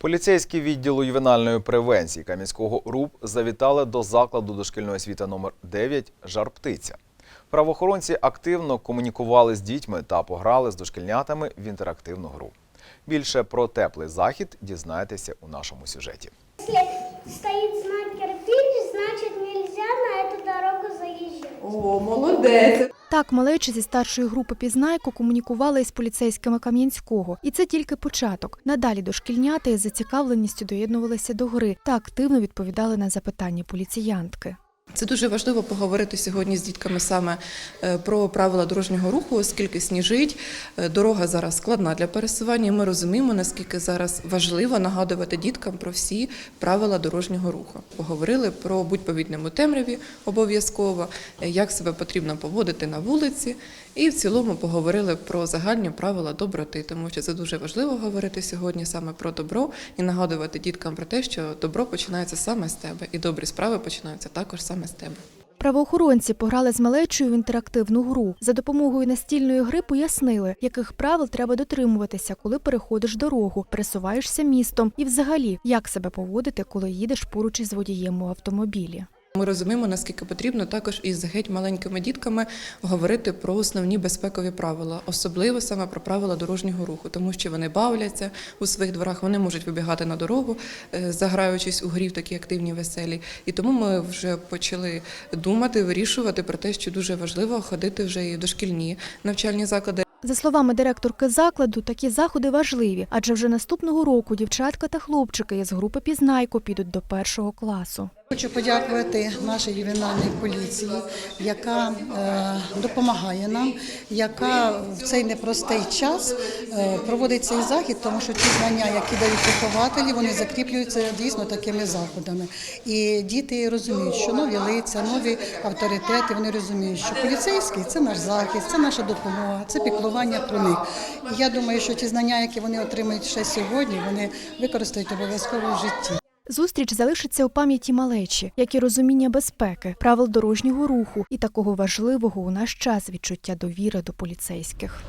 Поліцейські відділу ювенальної превенції Кам'янського РУП завітали до закладу дошкільної освіти номер 9 «Жар-птиця». Правоохоронці активно комунікували з дітьми та пограли з дошкільнятами в інтерактивну гру. Більше про теплий захід дізнаєтеся у нашому сюжеті. Если О, молодець. Так, малечі зі старшої групи Пізнайко комунікували із поліцейськими Кам'янського. І це тільки початок. Надалі дошкільнята із зацікавленістю доєднувалися до гри та активно відповідали на запитання поліціянтки. Це дуже важливо поговорити сьогодні з дітками саме е, про правила дорожнього руху, оскільки сніжить. е, Дорога зараз складна для пересування. Ми розуміємо, наскільки зараз важливо нагадувати діткам про всі правила дорожнього руху. Поговорили про будь повільному темряві обов'язково, е, як себе потрібно поводити на вулиці, і в цілому поговорили про загальні правила доброти, тому що це дуже важливо говорити сьогодні саме про добро і нагадувати діткам про те, що добро починається саме з тебе, і добрі справи починаються також саме з тебе. Правоохоронці пограли з малечою в інтерактивну гру. За допомогою настільної гри пояснили, яких правил треба дотримуватися, коли переходиш дорогу, пересуваєшся містом і взагалі, як себе поводити, коли їдеш поруч із водієм у автомобілі. Ми розуміємо, наскільки потрібно також із геть маленькими дітками говорити про основні безпекові правила, особливо саме про правила дорожнього руху, тому що вони бавляться у своїх дворах, вони можуть вибігати на дорогу, е, заграючись у грі в такі активні веселі. І тому ми вже почали думати, вирішувати про те, що дуже важливо ходити вже і дошкільні навчальні заклади. За словами директорки закладу, такі заходи важливі, адже вже наступного року дівчатка та хлопчики із групи Пізнайко підуть до першого класу. Хочу подякувати нашій ювенальній поліції, яка е, допомагає нам, яка в цей непростий час е, проводить цей захід, тому що ті знання, які дають вихователі, вони закріплюються дійсно такими заходами. І діти розуміють, що нові лиця, нові авторитети, вони розуміють, що поліцейський це наш захист, це наша допомога, це піклування про них. І я думаю, що ті знання, які вони отримують ще сьогодні, вони використають обов'язково в житті. Зустріч залишиться у пам'яті малечі, як і розуміння безпеки, правил дорожнього руху і такого важливого у наш час відчуття довіри до поліцейських.